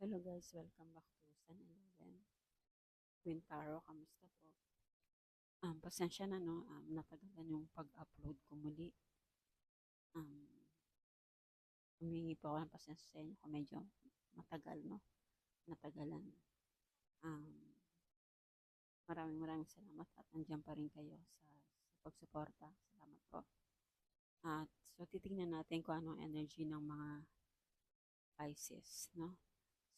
Hello guys, welcome back to San Eleven. Queen Taro, kamusta po? Um, pasensya na no, um, natagalan yung pag-upload ko muli. Um, humingi po ako ng pasensya sa inyo kung medyo matagal, no? Natagalan. Um, maraming maraming salamat at nandiyan pa rin kayo sa, sa pagsuporta. Salamat po. At so titingnan natin kung ano ang energy ng mga Pisces, no?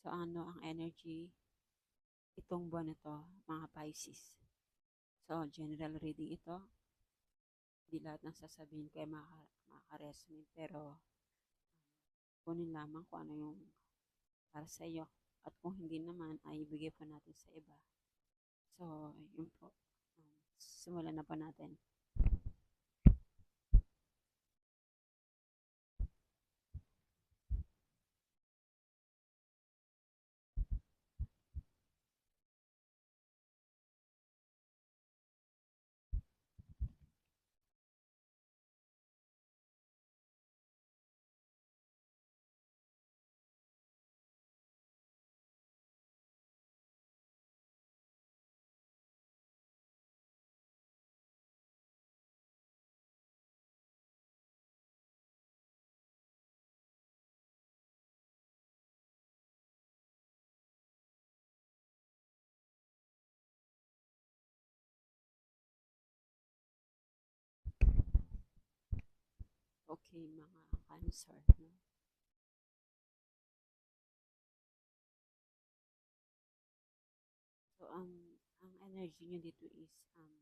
So ano ang energy itong buwan na to, mga Pisces. So general reading ito. Hindi lahat ng sasabihin ko ay makaka- makaka-resonate pero kunin lamang kung ano yung para sa iyo. At kung hindi naman ay ibigay po natin sa iba. So yun po. Um, simulan na po natin. Okay, mga cancer. No? So, ang ang energy nyo dito is um,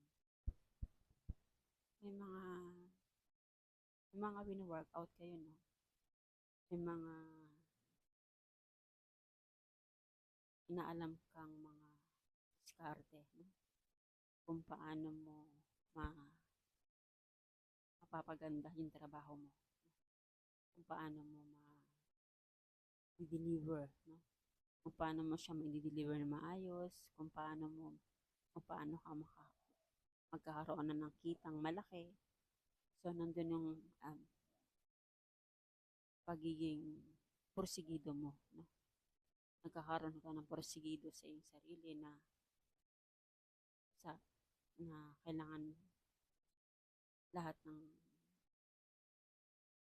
may mga may mga wino-workout kayo, no? May mga inaalam kang mga diskarte, no? Kung paano mo ma mapapaganda yung trabaho mo. Kung paano mo ma deliver no? Kung paano mo siya ma-deliver na maayos, kung paano mo kung paano ka maka, magkakaroon na ng kitang malaki. So, nandun yung um, pagiging porsigido mo, no? Nagkakaroon ka ng porsigido sa iyong sarili na sa na kailangan lahat ng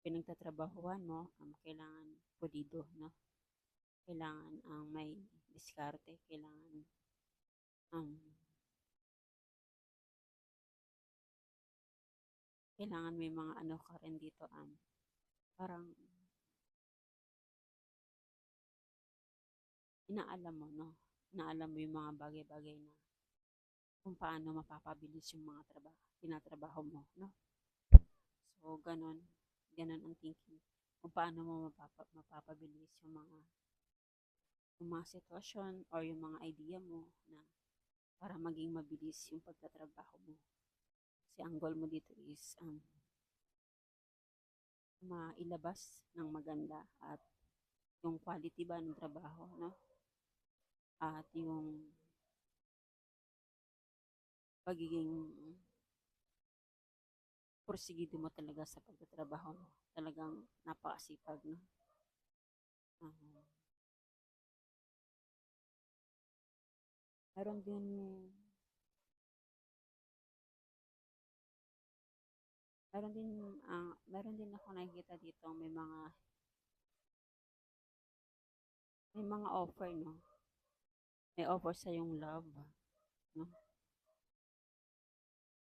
pinagtatrabahuan mo, um, kailangan pulido, no? Kailangan ang may diskarte, kailangan um, kailangan may mga ano ka rin dito, um, parang inaalam mo, no? Inaalam mo yung mga bagay-bagay na kung paano mapapabilis yung mga trabaho, tinatrabaho mo, no? So, ganon, ganon ang thinking. Kung paano mo mapapa, mapapabilis yung mga yung mga sitwasyon or yung mga idea mo na para maging mabilis yung pagtatrabaho mo. Kasi ang goal mo dito is um, mailabas ng maganda at yung quality ba ng trabaho, no? At yung pagiging porsigido mo talaga sa pagtatrabaho mo. Talagang napakasipag, no? Uh, meron din meron din ah, meron din ako nakikita dito may mga may mga offer no may offer sa yung love no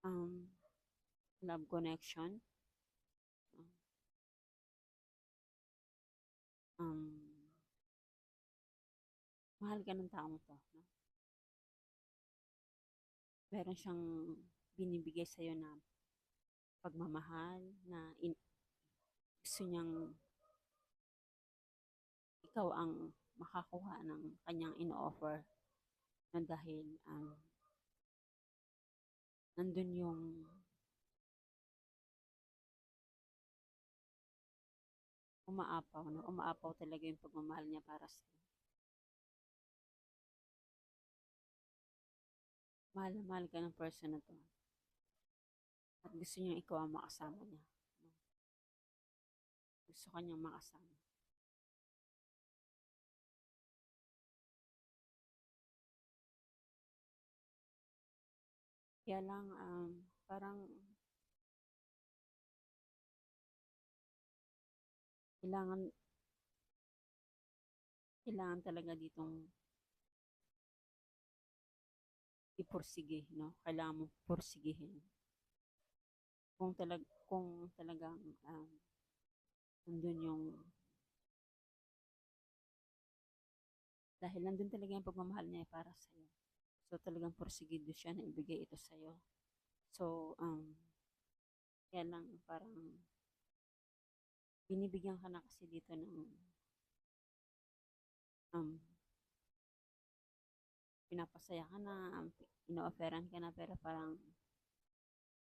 um love connection no? um mahal ka ng taong to no meron siyang binibigay sa'yo na pagmamahal na in, gusto niyang ikaw ang makakuha ng kanyang ino-offer na dahil um, nandun yung umaapaw, no? umaapaw talaga yung pagmamahal niya para sa iyo. Mahal na mahal ka ng person na to. At gusto niya ikaw ang makasama niya. No? Gusto ka niyang makasama. Kaya lang, um, parang kailangan kailangan talaga ditong ipursige, no? Kailangan mo pursigihin. Kung talag kung talagang um, nandun yung dahil nandun talaga yung pagmamahal niya para sa'yo. So, talagang porsigido siya na ibigay ito sa'yo. So, um, kaya lang parang binibigyan ka na kasi dito ng um, pinapasaya ka na, um, ino-offeran ka na, pero parang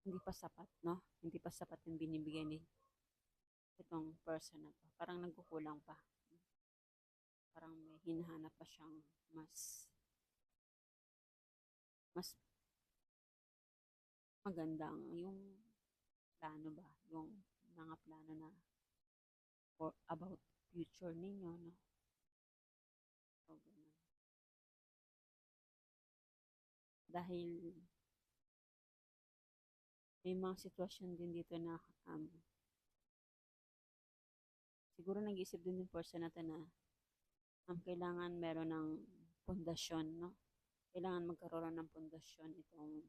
hindi pa sapat, no? Hindi pa sapat yung binibigay ni itong person na to. Parang nagkukulang pa. Parang may hinahanap pa siyang mas mas magandang yung plano ba, yung mga plano na for about future ninyo, no? So, ganun. Dahil may mga sitwasyon din dito na um, siguro nag-isip din yung person na to na um, kailangan meron ng pundasyon, no? Kailangan magkaroon ng pundasyon itong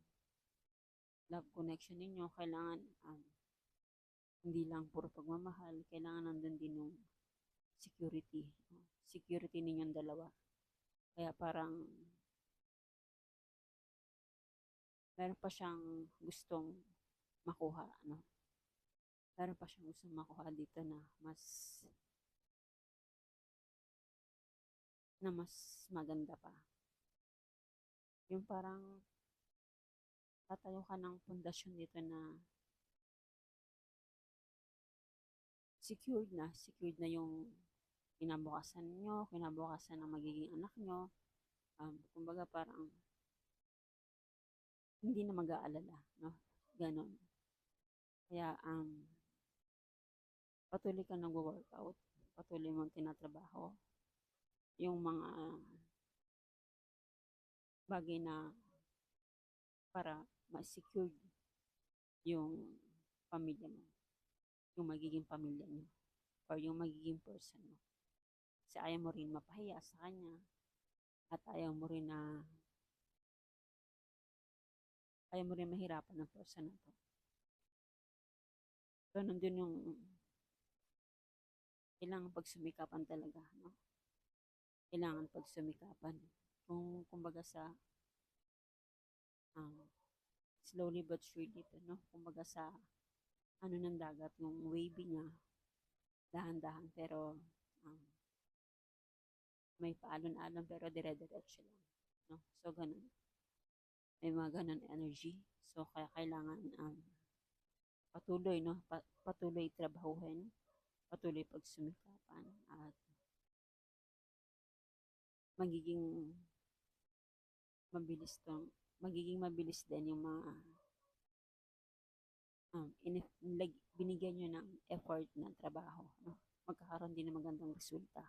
love connection ninyo. Kailangan um, hindi lang puro pagmamahal, kailangan nandun din yung security. Security ninyong dalawa. Kaya parang meron pa siyang gustong makuha, no? Meron pa siyang gustong makuha dito na mas na mas maganda pa. Yung parang tatayo ka ng pundasyon dito na secured na, secured na yung kinabukasan nyo, kinabukasan ng magiging anak nyo. Um, kumbaga parang hindi na mag-aalala, no? Ganon. Kaya, um, patuloy ka nag-workout, patuloy mong tinatrabaho, yung mga bagay na para ma-secure yung pamilya mo, yung magiging pamilya niyo, or yung magiging person mo. Kasi ayaw mo rin mapahiya sa kanya, at ayaw mo rin na ayaw mo rin mahirapan ng person na to. So, nandun yung kailangan pagsumikapan talaga, no? Kailangan pagsumikapan. Kung, kumbaga sa um, slowly but surely no? Kumbaga sa ano ng dagat, yung wavy niya, dahan-dahan, pero um, may paalon-alon, pero dire-diretso lang, no? So, ganun. May mga ganun energy. So, kaya kailangan um, patuloy, no? Pa- patuloy trabahuhin, patuloy pagsumikapan, at magiging mabilis tong magiging mabilis din yung mga um, in, binigyan nyo ng effort ng trabaho. No? Magkakaroon din ng magandang resulta.